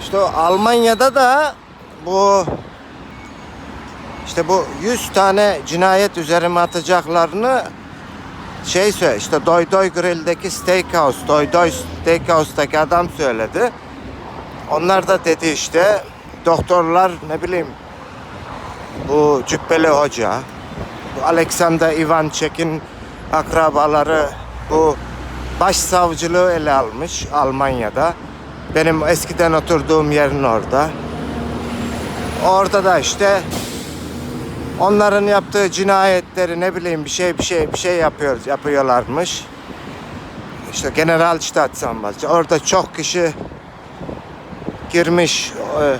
İşte Almanya'da da bu işte bu 100 tane cinayet üzerime atacaklarını şey söyle işte Doy Doy Grill'deki Steakhouse, Doy Doy Steakhouse'daki adam söyledi. Onlar da dedi işte doktorlar ne bileyim bu Cübbeli Hoca, bu Alexander Ivanchek'in akrabaları bu başsavcılığı ele almış Almanya'da. Benim eskiden oturduğum yerin orada. Orada da işte onların yaptığı cinayetleri ne bileyim bir şey bir şey bir şey yapıyoruz yapıyorlarmış. İşte General Staatsanwalt. Orada çok kişi girmiş e,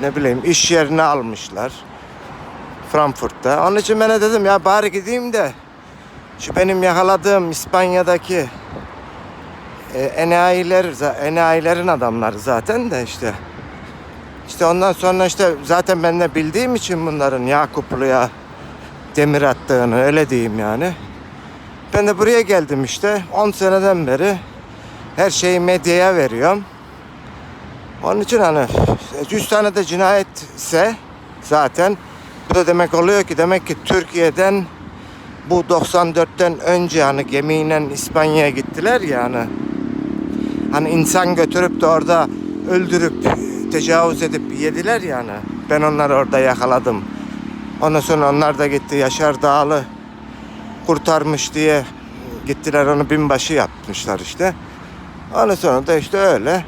ne bileyim iş yerine almışlar. Frankfurt'ta. Onun için ben de dedim ya bari gideyim de şu benim yakaladığım İspanya'daki e, enayiler, enayilerin adamları zaten de işte. İşte ondan sonra işte zaten ben de bildiğim için bunların Yakuplu'ya demir attığını öyle diyeyim yani. Ben de buraya geldim işte 10 seneden beri her şeyi medyaya veriyorum. Onun için hani 100 tane de cinayetse zaten bu da demek oluyor ki demek ki Türkiye'den bu 94'ten önce hani gemiyle İspanya'ya gittiler ya hani. İnsan götürüp de orada öldürüp tecavüz edip yediler yani. Ben onları orada yakaladım. Ondan sonra onlar da gitti Yaşar Dağlı kurtarmış diye gittiler onu binbaşı yapmışlar işte. Ondan sonra da işte öyle.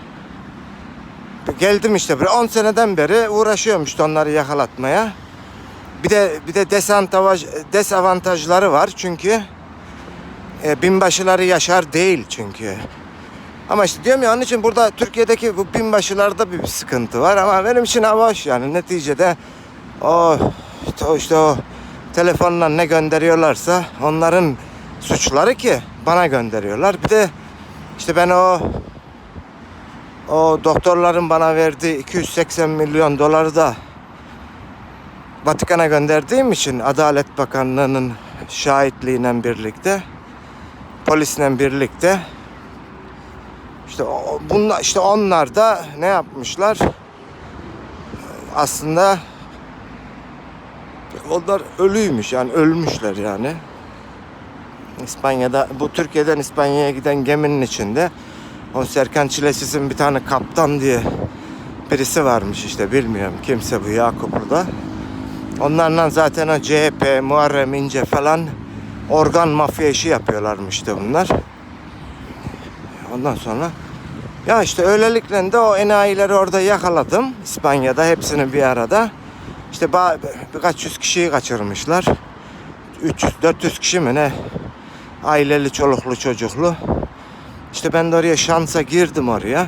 Geldim işte buraya 10 seneden beri uğraşıyorum işte onları yakalatmaya. Bir de bir de desantavaj, desavantajları var çünkü e, binbaşıları Yaşar değil çünkü. Ama işte diyorum ya onun için burada Türkiye'deki bu binbaşılarda bir sıkıntı var ama benim için hoş yani neticede o işte o, işte o telefonla ne gönderiyorlarsa onların suçları ki bana gönderiyorlar. Bir de işte ben o o doktorların bana verdiği 280 milyon doları da Vatikan'a gönderdiğim için Adalet Bakanlığı'nın şahitliğiyle birlikte polisle birlikte işte bunlar işte onlar da ne yapmışlar? Aslında onlar ölüymüş yani ölmüşler yani. İspanya'da bu Türkiye'den İspanya'ya giden geminin içinde o Serkan Çilesiz'in bir tane kaptan diye birisi varmış işte bilmiyorum kimse bu Yakuplu'da. Onlarla zaten o CHP, Muharrem İnce falan organ mafya işi yapıyorlarmış işte bunlar. Ondan sonra ya işte öylelikle de o enayileri orada yakaladım. İspanya'da hepsini bir arada. İşte birkaç yüz kişiyi kaçırmışlar. 300-400 kişi mi ne? Aileli, çoluklu, çocuklu. İşte ben de oraya şansa girdim oraya.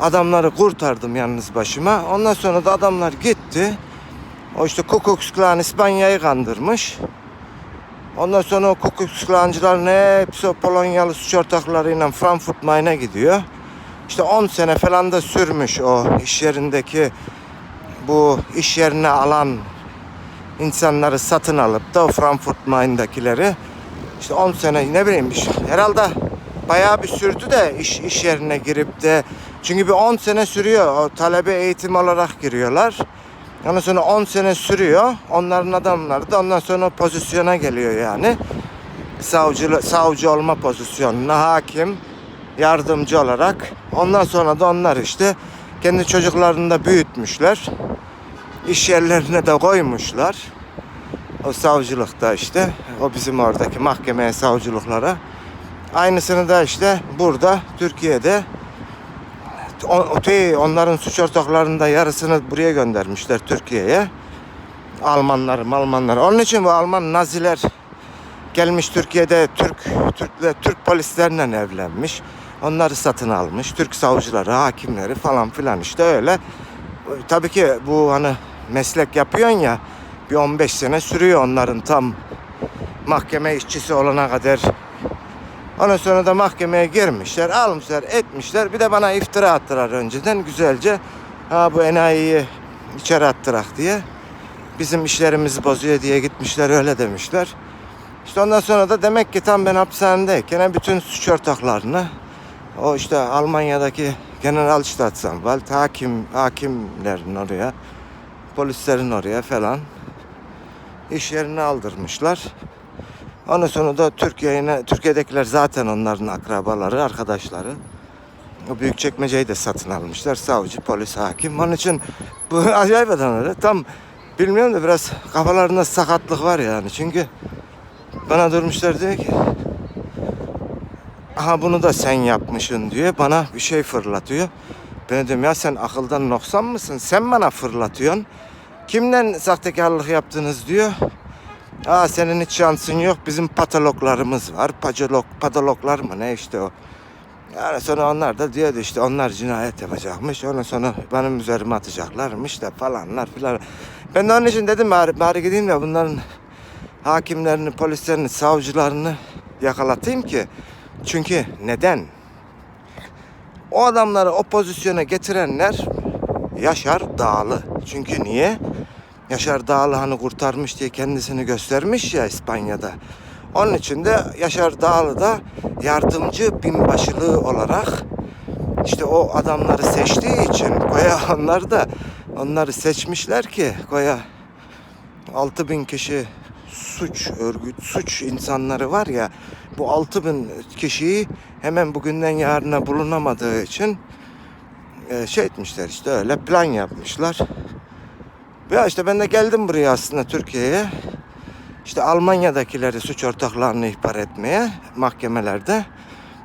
Adamları kurtardım yalnız başıma. Ondan sonra da adamlar gitti. O işte Ku Klux İspanya'yı kandırmış. Ondan sonra o Ku Klux Klancıların hepsi o Polonyalı suç ortaklarıyla Frankfurt Maine'e gidiyor. İşte 10 sene falan da sürmüş o iş yerindeki bu iş yerine alan insanları satın alıp da o Frankfurt Maine'dakileri işte 10 sene ne bileyim herhalde bayağı bir sürdü de iş, iş yerine girip de çünkü bir 10 sene sürüyor o talebe eğitim olarak giriyorlar. Ondan sonra 10 sene sürüyor. Onların adamları da ondan sonra pozisyona geliyor yani. Savcı, savcı olma pozisyonuna hakim, yardımcı olarak. Ondan sonra da onlar işte kendi çocuklarını da büyütmüşler. İş yerlerine de koymuşlar. O savcılıkta işte, o bizim oradaki mahkemeye savcılıklara. Aynısını da işte burada Türkiye'de öte onların suç ortaklarının da yarısını buraya göndermişler Türkiye'ye. Almanlar, Almanlar. Onun için bu Alman Naziler gelmiş Türkiye'de Türk Türkle Türk polislerle evlenmiş. Onları satın almış. Türk savcıları, hakimleri falan filan işte öyle. Tabii ki bu hani meslek yapıyorsun ya bir 15 sene sürüyor onların tam mahkeme işçisi olana kadar Ondan sonra da mahkemeye girmişler, almışlar, etmişler. Bir de bana iftira attılar önceden güzelce. Ha bu enayiyi içeri attırak diye. Bizim işlerimizi bozuyor diye gitmişler öyle demişler. İşte ondan sonra da demek ki tam ben hapishanedeyken bütün suç ortaklarını O işte Almanya'daki Generalstaatsanwalt, hakim, hakimlerin oraya, polislerin oraya falan iş yerini aldırmışlar. Ondan sonra da Türkiye'ye, Türkiye'dekiler zaten onların akrabaları, arkadaşları. O büyük çekmeceyi de satın almışlar. Savcı, polis, hakim. Onun için bu acayip adamlar. Tam bilmiyorum da biraz kafalarında sakatlık var yani. Çünkü bana durmuşlar diyor ki Aha bunu da sen yapmışsın diyor. Bana bir şey fırlatıyor. Ben dedim ya sen akıldan noksan mısın? Sen bana fırlatıyorsun. Kimden sahtekarlık yaptınız diyor. Aa senin hiç şansın yok. Bizim patologlarımız var. Patolog, patologlar mı ne işte o. Yani sonra onlar da diyordu işte onlar cinayet yapacakmış. Ondan sonra benim üzerime atacaklarmış da falanlar filan. Ben de onun için dedim bari, bari gideyim de bunların hakimlerini, polislerini, savcılarını yakalatayım ki. Çünkü neden? O adamları o pozisyona getirenler Yaşar Dağlı. Çünkü niye? Yaşar Dağlı hani kurtarmış diye kendisini göstermiş ya İspanya'da. Onun için de Yaşar Dağlı da yardımcı binbaşılığı olarak işte o adamları seçtiği için Koya onlar da onları seçmişler ki Koya 6000 kişi suç örgüt suç insanları var ya bu 6000 kişiyi hemen bugünden yarına bulunamadığı için e, şey etmişler işte öyle plan yapmışlar. Ya işte ben de geldim buraya aslında Türkiye'ye. İşte Almanya'dakileri suç ortaklarını ihbar etmeye mahkemelerde.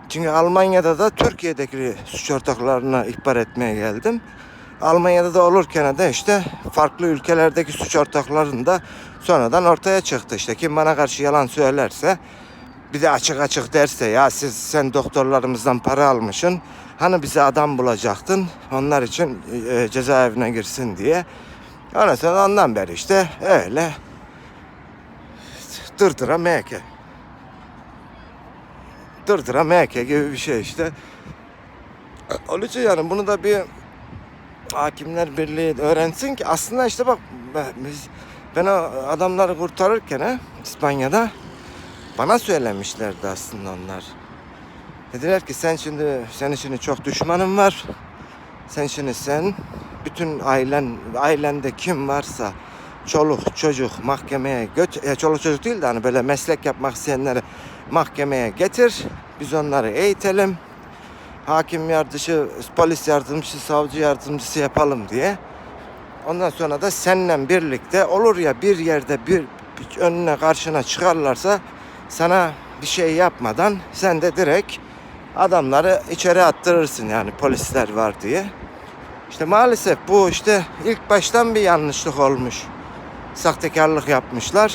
Çünkü Almanya'da da Türkiye'deki suç ortaklarına ihbar etmeye geldim. Almanya'da da olurken de işte farklı ülkelerdeki suç ortaklarının da sonradan ortaya çıktı. İşte kim bana karşı yalan söylerse bir de açık açık derse ya siz sen doktorlarımızdan para almışsın. Hani bize adam bulacaktın. Onlar için e, cezaevine girsin diye. Ondan sonra ondan beri işte öyle dırdıra meke. Dırdıra meke gibi bir şey işte. Onun için yani bunu da bir Hakimler Birliği öğrensin ki aslında işte bak biz ben adamları kurtarırken he, İspanya'da bana söylemişlerdi aslında onlar. Dediler ki sen şimdi senin şimdi çok düşmanın var. Sen şimdi sen bütün ailen ailende kim varsa çoluk çocuk mahkemeye göt e, çoluk çocuk değil de hani böyle meslek yapmak isteyenleri mahkemeye getir. Biz onları eğitelim. Hakim yardımcısı, polis yardımcısı, savcı yardımcısı yapalım diye. Ondan sonra da seninle birlikte olur ya bir yerde bir, önüne karşına çıkarlarsa sana bir şey yapmadan sen de direkt adamları içeri attırırsın yani polisler var diye. İşte maalesef bu işte ilk baştan bir yanlışlık olmuş. Sahtekarlık yapmışlar.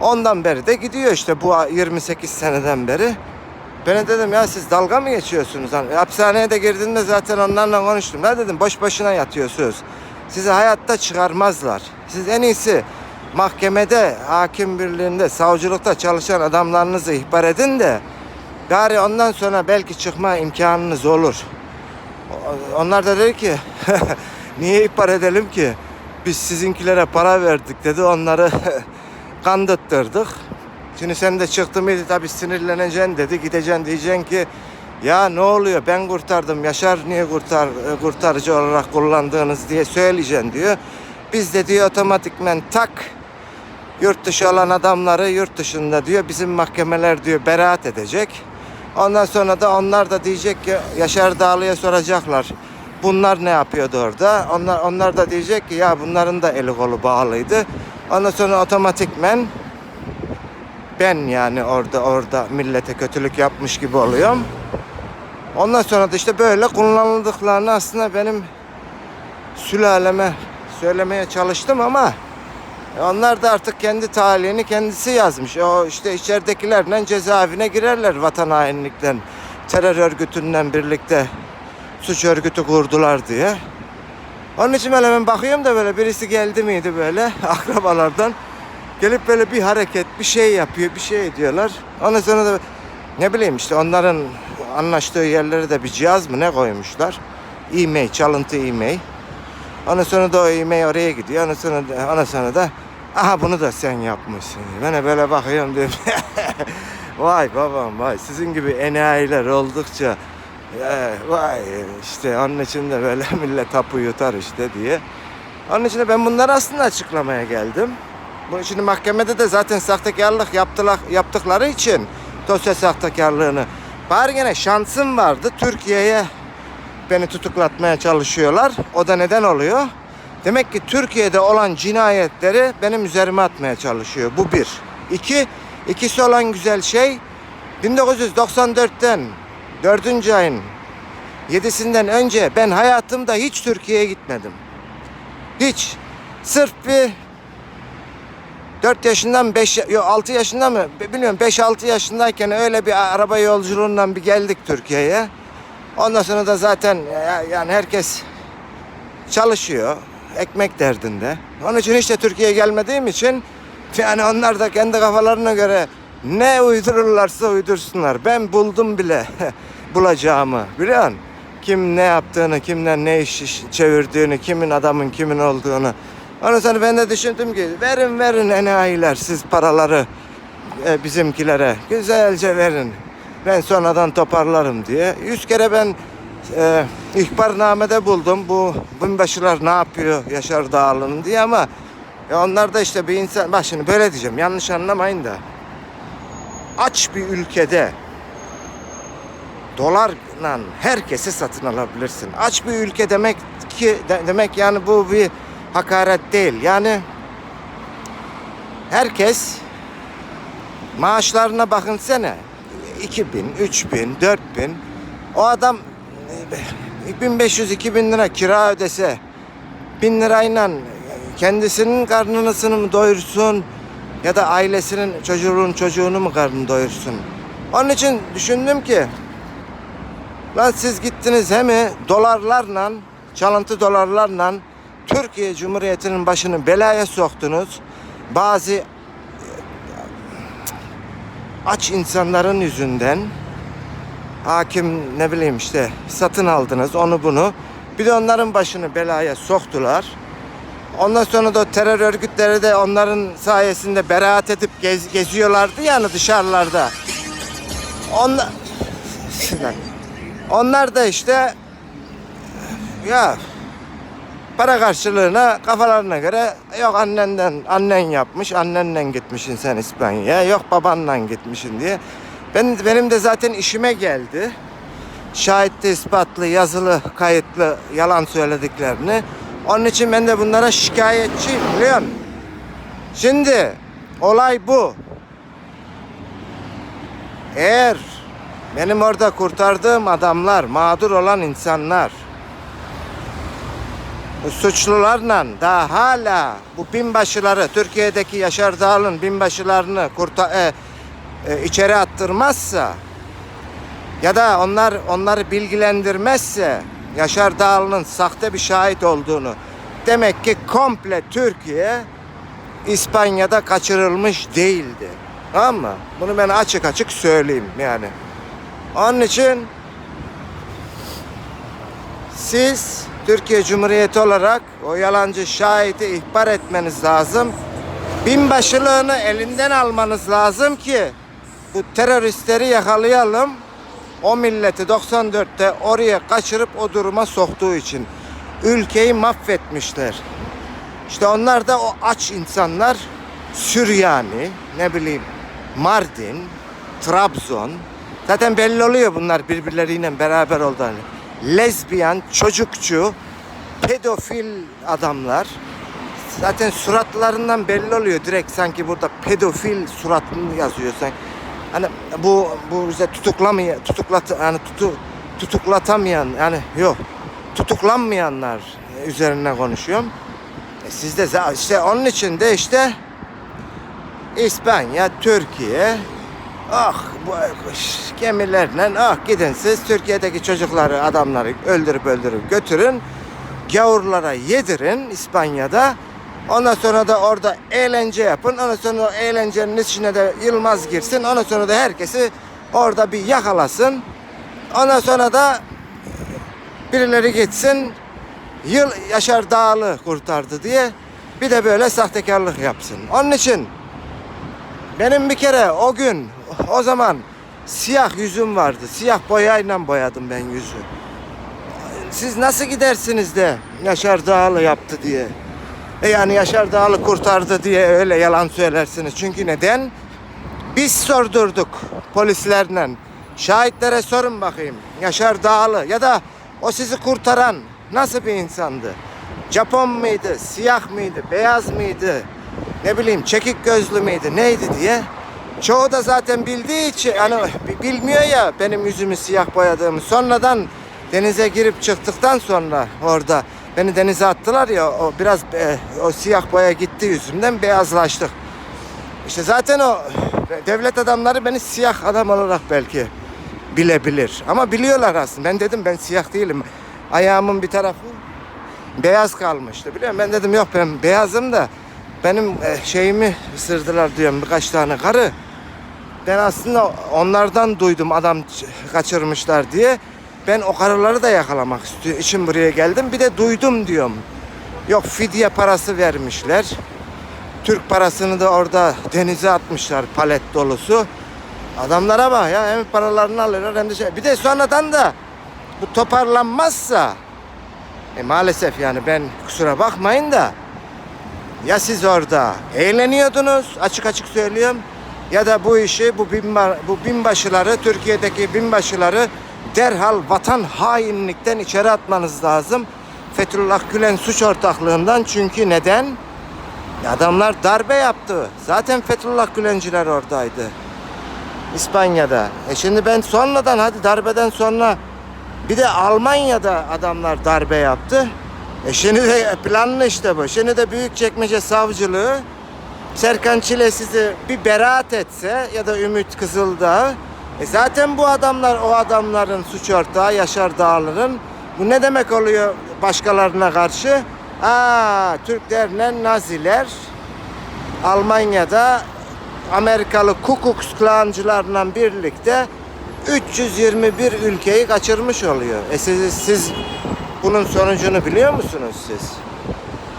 Ondan beri de gidiyor işte bu 28 seneden beri. Ben de dedim ya siz dalga mı geçiyorsunuz? Hani hapishaneye de girdiğimde zaten onlarla konuştum. Ne dedim boş başına yatıyorsunuz. Sizi hayatta çıkarmazlar. Siz en iyisi mahkemede, hakim birliğinde, savcılıkta çalışan adamlarınızı ihbar edin de gari ondan sonra belki çıkma imkanınız olur. Onlar da dedi ki niye ihbar edelim ki? Biz sizinkilere para verdik dedi. Onları kandırttırdık. Şimdi sen de çıktı mıydı tabii sinirleneceksin dedi. Gideceksin diyeceksin ki ya ne oluyor ben kurtardım Yaşar niye kurtar, kurtarıcı olarak kullandığınız diye söyleyeceksin diyor. Biz de diyor otomatikmen tak yurt dışı olan adamları yurt dışında diyor bizim mahkemeler diyor beraat edecek. Ondan sonra da onlar da diyecek ki Yaşar Dağlı'ya soracaklar. Bunlar ne yapıyordu orada? Onlar onlar da diyecek ki ya bunların da eli kolu bağlıydı. Ondan sonra otomatikmen ben yani orada orada millete kötülük yapmış gibi oluyorum. Ondan sonra da işte böyle kullanıldıklarını aslında benim sülaleme söylemeye çalıştım ama onlar da artık kendi talihini kendisi yazmış. O işte içeridekilerle cezaevine girerler vatan hainlikten, terör örgütünden birlikte suç örgütü kurdular diye. Onun için ben bakıyorum da böyle birisi geldi miydi böyle akrabalardan. Gelip böyle bir hareket, bir şey yapıyor, bir şey ediyorlar. Ondan sonra da ne bileyim işte onların anlaştığı yerlere de bir cihaz mı ne koymuşlar. E-mail, çalıntı e-mail. Ondan sonra da o e-mail oraya gidiyor. Ondan sonra da, ondan sonra da aha bunu da sen yapmışsın. Ben böyle bakıyorum diyorum. vay babam vay sizin gibi enayiler oldukça Ee, vay işte onun için de böyle millet tapu yutar işte diye. Onun için de ben bunları aslında açıklamaya geldim. Bu şimdi mahkemede de zaten sahtekarlık yaptılar, yaptıkları için dosya sahtekarlığını. Bari gene şansım vardı. Türkiye'ye beni tutuklatmaya çalışıyorlar. O da neden oluyor? Demek ki Türkiye'de olan cinayetleri benim üzerime atmaya çalışıyor. Bu bir. İki, ikisi olan güzel şey 1994'ten 4. ayın 7'sinden önce ben hayatımda hiç Türkiye'ye gitmedim. Hiç. Sırf bir 4 yaşından 5 yok 6 yaşında mı bilmiyorum 5-6 yaşındayken öyle bir araba yolculuğundan bir geldik Türkiye'ye. Ondan sonra da zaten ya- yani herkes çalışıyor. Ekmek derdinde. Onun için hiç de Türkiye'ye gelmediğim için yani onlar da kendi kafalarına göre ne uydururlarsa uydursunlar. Ben buldum bile bulacağımı. Biliyor musun? Kim ne yaptığını, kimden ne iş iş çevirdiğini, kimin adamın kimin olduğunu. Ondan sonra ben de düşündüm ki verin verin enayiler siz paraları e, bizimkilere. Güzelce verin. Ben sonradan toparlarım diye. Yüz kere ben e, ihbarnamede buldum. Bu binbaşılar ne yapıyor Yaşar Dağlı'nın diye ama ya onlar da işte bir insan... Bak şimdi böyle diyeceğim yanlış anlamayın da. Aç bir ülkede dolarla herkesi satın alabilirsin. Aç bir ülke demek ki de- demek yani bu bir hakaret değil. Yani herkes maaşlarına bakın sene. 2000, 3000, 4000. O adam e, 1500-2000 lira kira ödese 1000 lirayla kendisinin karnını mı doyursun ya da ailesinin çocuğunun çocuğunu mu karnını doyursun. Onun için düşündüm ki lan siz gittiniz hem dolarlarla çalıntı dolarlarla Türkiye Cumhuriyeti'nin başını belaya soktunuz. Bazı aç insanların yüzünden hakim ne bileyim işte satın aldınız onu bunu. Bir de onların başını belaya soktular. Ondan sonra da terör örgütleri de onların sayesinde beraat edip gez- geziyorlardı yani dışarılarda. Onlar, onlar da işte ya para karşılığına kafalarına göre yok annenden annen yapmış annenle gitmişsin sen İspanya'ya yok babanla gitmişsin diye. Ben, benim de zaten işime geldi. Şahitli, ispatlı, yazılı, kayıtlı yalan söylediklerini. Onun için ben de bunlara şikayetçiyim biliyor musun? Şimdi olay bu. Eğer benim orada kurtardığım adamlar, mağdur olan insanlar suçlularla daha hala bu binbaşıları Türkiye'deki Yaşar Dağlı'nın binbaşılarını kurta, e, e, içeri attırmazsa ya da onlar onları bilgilendirmezse Yaşar Dağlı'nın sahte bir şahit olduğunu demek ki komple Türkiye İspanya'da kaçırılmış değildi. Tamam mı? Bunu ben açık açık söyleyeyim yani. Onun için siz Türkiye Cumhuriyeti olarak o yalancı şahidi ihbar etmeniz lazım. Binbaşılığını elinden almanız lazım ki bu teröristleri yakalayalım. O milleti 94'te oraya kaçırıp o duruma soktuğu için ülkeyi mahvetmişler. İşte onlar da o aç insanlar Süryani, ne bileyim Mardin, Trabzon. Zaten belli oluyor bunlar birbirleriyle beraber olduğunu. Lezbiyen, çocukçu, pedofil adamlar. Zaten suratlarından belli oluyor direkt sanki burada pedofil suratını yazıyor sen. Hani bu bu bize tutuklamıyor, tutuklat yani tutu, tutuklatamayan yani yok tutuklanmayanlar üzerine konuşuyorum. E siz de za- işte onun için de işte İspanya, Türkiye ah bu gemilerle ah gidin siz Türkiye'deki çocukları adamları öldürüp öldürüp götürün gavurlara yedirin İspanya'da ondan sonra da orada eğlence yapın ondan sonra eğlencenin içine de Yılmaz girsin ondan sonra da herkesi orada bir yakalasın ondan sonra da birileri gitsin yıl Yaşar Dağlı kurtardı diye bir de böyle sahtekarlık yapsın. Onun için benim bir kere o gün o zaman Siyah yüzüm vardı. Siyah boyayla boyadım ben yüzü. Siz nasıl gidersiniz de Yaşar Dağlı yaptı diye. E yani Yaşar Dağlı kurtardı diye öyle yalan söylersiniz. Çünkü neden? Biz sordurduk polislerle. Şahitlere sorun bakayım. Yaşar Dağlı ya da o sizi kurtaran nasıl bir insandı? Japon mıydı? Siyah mıydı? Beyaz mıydı? Ne bileyim çekik gözlü müydü? Neydi diye. Çoğu da zaten bildiği için hani bi- bilmiyor ya benim yüzümü siyah boyadığımı. Sonradan denize girip çıktıktan sonra orada beni denize attılar ya o biraz e, o siyah boya gitti yüzümden beyazlaştık. İşte zaten o devlet adamları beni siyah adam olarak belki bilebilir. Ama biliyorlar aslında. Ben dedim ben siyah değilim. Ayağımın bir tarafı beyaz kalmıştı biliyor musun? Ben dedim yok ben beyazım da benim e, şeyimi ısırdılar diyorum birkaç tane karı. Ben aslında onlardan duydum adam kaçırmışlar diye. Ben o karıları da yakalamak için buraya geldim. Bir de duydum diyorum. Yok fidye parası vermişler. Türk parasını da orada denize atmışlar palet dolusu. Adamlara bak ya hem paralarını alırlar hem de şey. Bir de sonradan da bu toparlanmazsa e maalesef yani ben kusura bakmayın da ya siz orada eğleniyordunuz açık açık söylüyorum ya da bu işi bu binba, bu binbaşıları Türkiye'deki binbaşıları derhal vatan hainlikten içeri atmanız lazım. Fethullah Gülen suç ortaklığından çünkü neden? Adamlar darbe yaptı. Zaten Fethullah Gülenciler oradaydı. İspanya'da. E şimdi ben sonradan hadi darbeden sonra bir de Almanya'da adamlar darbe yaptı. E şimdi de planlı işte bu. Şimdi de Büyükçekmece Savcılığı Serkan Çilesiz'i bir beraat etse ya da Ümit Kızıldağ e zaten bu adamlar o adamların suç ortağı Yaşar Dağlı'nın bu ne demek oluyor başkalarına karşı? Aa Türklerle Naziler Almanya'da Amerikalı Ku Klux Klancılarla birlikte 321 ülkeyi kaçırmış oluyor. E siz, siz bunun sonucunu biliyor musunuz siz?